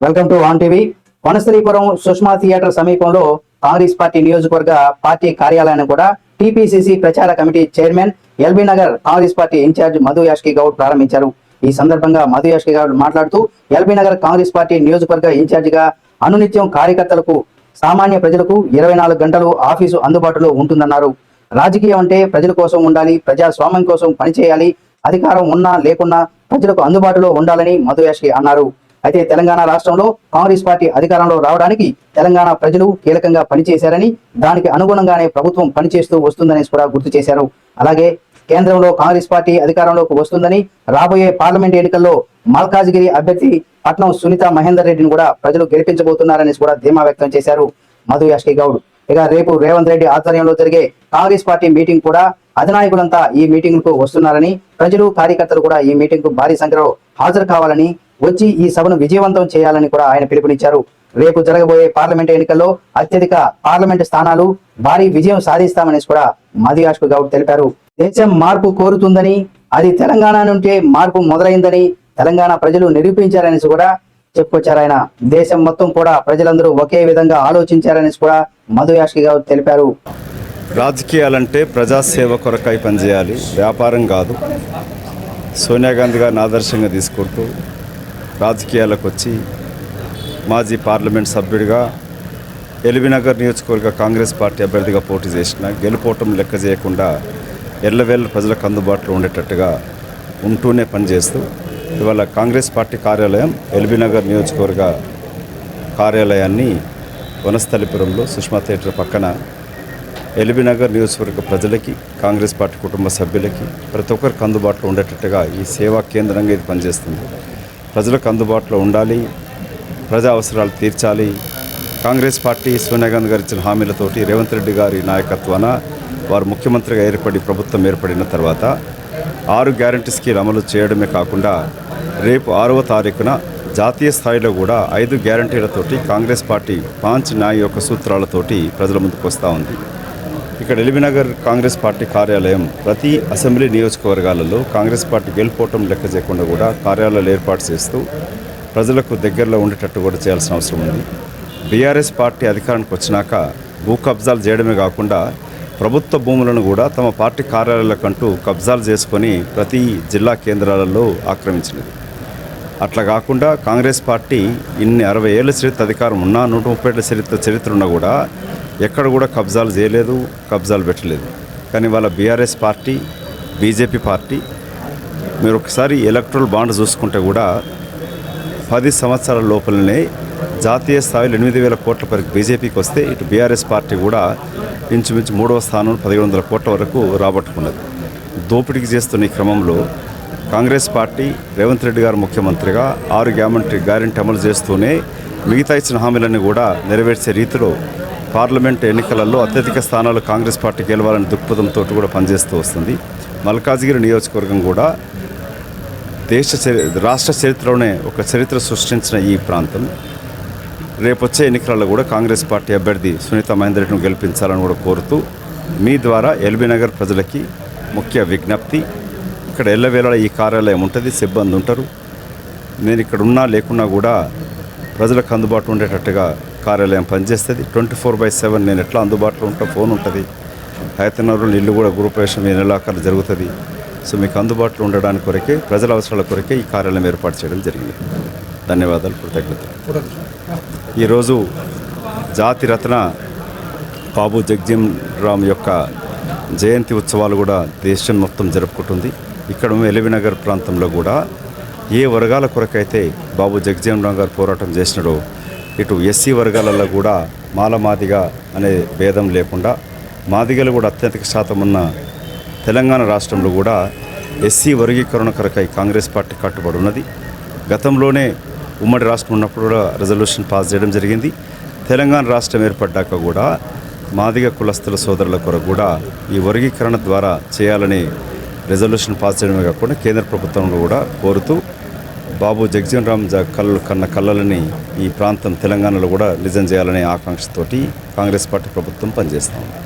Welcome to on TV. Vanasripuram Sushma theatre సమీపంలో Congress party నియోజకవర్గ party కార్యాలయాన్ని కూడా టీపీసీసీ ప్రచార committee chairman LB Nagar Congress party incharge Madhu Yashki Goud ప్రారంభించారు. ఈ సందర్భంగా మధు యాష్కి గౌడ్ మాట్లాడుతూ ఎల్బీ నగర్ కాంగ్రెస్ పార్టీ నియోజకవర్గ ఇన్ఛార్జిగా అనునిత్యం కార్యకర్తలకు సామాన్య ప్రజలకు ఇరవై నాలుగు గంటలు ఆఫీసు అందుబాటులో ఉంటుందన్నారు. రాజకీయం అంటే ప్రజల కోసం ఉండాలి ప్రజాస్వామ్యం కోసం పనిచేయాలి అధికారం ఉన్నా లేకున్నా ప్రజలకు అందుబాటులో ఉండాలని మధు యాష్కి అన్నారు. అయితే తెలంగాణ రాష్ట్రంలో కాంగ్రెస్ పార్టీ అధికారంలో రావడానికి తెలంగాణ ప్రజలు కీలకంగా పనిచేశారని దానికి అనుగుణంగానే ప్రభుత్వం పనిచేస్తూ వస్తుందని కూడా గుర్తు చేశారు. అలాగే కేంద్రంలో కాంగ్రెస్ పార్టీ అధికారంలోకి వస్తుందని రాబోయే పార్లమెంట్ ఎన్నికల్లో మల్కాజ్గిరి అభ్యర్థి పట్నం సునీత మహేందర్ రెడ్డిని కూడా ప్రజలు గెలిపించబోతున్నారని కూడా ధీమా వ్యక్తం చేశారు మధు యాష్కి గౌడ్. ఇక రేపు రేవంత్ రెడ్డి ఆధ్వర్యంలో జరిగే కాంగ్రెస్ పార్టీ మీటింగ్ కూడా అధినాయకులంతా ఈ మీటింగ్కు వస్తున్నారని ప్రజలు కార్యకర్తలు కూడా ఈ మీటింగ్కు భారీ సంఖ్యలో హాజరు కావాలని వచ్చి ఈ సభను విజయవంతం చేయాలని కూడా ఆయన పిలుపునిచ్చారు. రేపు జరగబోయే పార్లమెంట్ ఎన్నికల్లో అత్యధిక పార్లమెంట్ స్థానాలు భారీ విజయం సాధిస్తామని కూడా మదియాష్కు గౌడ్ తెలిపారు. దేశం మార్పు కోరుతుందని అది తెలంగాణ నుండే మార్పు మొదలైందని తెలంగాణ ప్రజలు నిరూపించారని కూడా చెప్పుకొచ్చారు ఆయన. దేశం మొత్తం కూడా ప్రజలందరూ ఒకే విధంగా ఆలోచించారని కూడా మధు యాష్కి గౌడ్ తెలిపారు. రాజకీయాలంటే ప్రజాసేవ కొరకై పనిచేయాలి వ్యాపారం కాదు. సోనియా గాంధీ గారిని ఆదర్శంగా తీసుకుంటూ రాజకీయాలకు వచ్చి మాజీ పార్లమెంట్ సభ్యుడిగా ఎల్బీనగర్ నియోజకవర్గ కాంగ్రెస్ పార్టీ అభ్యర్థిగా పోటీ చేసిన గెలుపోవటం లెక్క చేయకుండా ఎల్లవేళ్ళ ప్రజలకు అందుబాటులో ఉండేటట్టుగా ఉంటూనే పనిచేస్తూ ఇవాళ కాంగ్రెస్ పార్టీ కార్యాలయం ఎల్బీనగర్ నియోజకవర్గ కార్యాలయాన్ని వనస్థలిపురంలో సుష్మా థియేటర్ పక్కన ఎల్బీనగర్ నియోజకవర్గ ప్రజలకి కాంగ్రెస్ పార్టీ కుటుంబ సభ్యులకి ప్రతి ఒక్కరికి అందుబాటులో ఉండేటట్టుగా ఈ సేవా కేంద్రంగా ఇది పనిచేస్తుంది. ప్రజలకు అందుబాటులో ఉండాలి ప్రజా అవసరాలు తీర్చాలి. కాంగ్రెస్ పార్టీ సోనియా గాంధీ గారు ఇచ్చిన హామీలతోటి రేవంత్ రెడ్డి గారి నాయకత్వాన వారు ముఖ్యమంత్రిగా ఏర్పడి ప్రభుత్వం ఏర్పడిన తర్వాత ఆరు గ్యారంటీ స్కీమ్ అమలు చేయడమే కాకుండా రేపు ఆరవ తారీఖున జాతీయ స్థాయిలో కూడా ఐదు గ్యారంటీలతోటి కాంగ్రెస్ పార్టీ పాంచ్ న్యాయ యొక్క సూత్రాలతోటి ప్రజల ముందుకు వస్తూ ఉంది. ఇక్కడ ఎలిమినగర్ కాంగ్రెస్ పార్టీ కార్యాలయం ప్రతి అసెంబ్లీ నియోజకవర్గాలలో కాంగ్రెస్ పార్టీ గెలుపోవటం లెక్క చేయకుండా కూడా కార్యాలయాలు ఏర్పాటు చేస్తూ ప్రజలకు దగ్గరలో ఉండేటట్టు కూడా చేయాల్సిన అవసరం ఉంది. బీఆర్ఎస్ పార్టీ అధికారానికి వచ్చినాక భూ కబ్జాలు చేయడమే కాకుండా ప్రభుత్వ భూములను కూడా తమ పార్టీ కార్యాలయాలకంటూ కబ్జాలు చేసుకొని ప్రతి జిల్లా కేంద్రాలలో ఆక్రమించినది. అట్లా కాకుండా కాంగ్రెస్ పార్టీ ఇన్ని అరవై ఏళ్ళ చరిత్ర అధికారం ఉన్నా నూట ముప్పై ఏళ్ళ చరిత్ర చరిత్ర ఉన్నా కూడా ఎక్కడ కూడా కబ్జాలు చేయలేదు కబ్జాలు పెట్టలేదు. కానీ వాళ్ళ బీఆర్ఎస్ పార్టీ బీజేపీ పార్టీ మీరు ఒకసారి ఎలక్ట్రల్ బాండ్ చూసుకుంటే కూడా పది సంవత్సరాల లోపలనే జాతీయ స్థాయిలో ఎనిమిది వేల కోట్ల వరకు బీజేపీకి వస్తే ఇటు బీఆర్ఎస్ పార్టీ కూడా ఇంచుమించు మూడవ స్థానం పదిహేడు వందల కోట్ల వరకు రాబట్టుకున్నది. దోపిడీకి చేస్తున్న ఈ క్రమంలో కాంగ్రెస్ పార్టీ రేవంత్ రెడ్డి గారు ముఖ్యమంత్రిగా ఆరు గ్యారంటీ గ్యారంటీ అమలు చేస్తూనే మిగతా ఇచ్చిన హామీలన్నీ కూడా నెరవేర్చే రీతిలో పార్లమెంట్ ఎన్నికలలో అత్యధిక స్థానాలు కాంగ్రెస్ పార్టీ గెలవాలని దృక్పథంతో కూడా పనిచేస్తూ వస్తుంది. మల్కాజ్గిరి నియోజకవర్గం కూడా దేశ చరి రాష్ట్ర చరిత్రలోనే ఒక చరిత్ర సృష్టించిన ఈ ప్రాంతం. రేపొచ్చే ఎన్నికలలో కూడా కాంగ్రెస్ పార్టీ అభ్యర్థి సునీత మహేందర్ గెలిపించాలని కూడా కోరుతూ మీ ద్వారా ఎల్బీ నగర్ ప్రజలకి ముఖ్య విజ్ఞప్తి ఇక్కడ ఎల్లవేళ ఈ కార్యాలయం ఉంటుంది సిబ్బంది ఉంటారు నేను ఇక్కడ ఉన్నా లేకున్నా కూడా ప్రజలకు అందుబాటు ఉండేటట్టుగా కార్యాలయం పనిచేస్తుంది. ట్వంటీ ఫోర్ బై సెవెన్ నేను ఎట్లా అందుబాటులో ఉంటా? ఫోన్ ఉంటుంది. హైతనగర్లో ఇల్లు కూడా గృహప్రవేశం ఈ నెలాఖరు జరుగుతుంది. సో మీకు అందుబాటులో ఉండడానికి కొరకే ప్రజల అవసరాల కొరకే ఈ కార్యాలయం ఏర్పాటు చేయడం జరిగింది. ధన్యవాదాలు. కృతజ్ఞత ఈరోజు జాతి రత్న బాబు జగ్జీం రామ్ యొక్క జయంతి ఉత్సవాలు కూడా దేశం మొత్తం జరుపుకుంటుంది. ఇక్కడ ఎలివినగర్ ప్రాంతంలో కూడా ఏ వర్గాల కొరకైతే బాబు జగ్జీవన్ రామ్ గారు పోరాటం చేసినాడో ఇటు ఎస్సీ వర్గాలలో కూడా మాలమాదిగ అనే భేదం లేకుండా మాదిగలు కూడా అత్యధిక శాతం ఉన్న తెలంగాణ రాష్ట్రంలో కూడా ఎస్సీ వర్గీకరణ కొరకై కాంగ్రెస్ పార్టీ కట్టుబడి ఉన్నది. గతంలోనే ఉమ్మడి రాష్ట్రం ఉన్నప్పుడు కూడా రెజల్యూషన్ పాస్ చేయడం జరిగింది. తెలంగాణ రాష్ట్రం ఏర్పడ్డాక కూడా మాదిగ కులస్తుల సోదరుల కొరకు కూడా ఈ వర్గీకరణ ద్వారా చేయాలని రెజల్యూషన్ పాస్ చేయడమే కాకుండా కేంద్ర ప్రభుత్వంలో కూడా కోరుతూ బాబు జగ్జీవన్ రామ్ కళ్ళు కన్న కళ్ళలని ఈ ప్రాంతం తెలంగాణలో కూడా నిజం చేయాలనే ఆకాంక్షతోటి కాంగ్రెస్ పార్టీ ప్రభుత్వం పనిచేస్తూ ఉంది.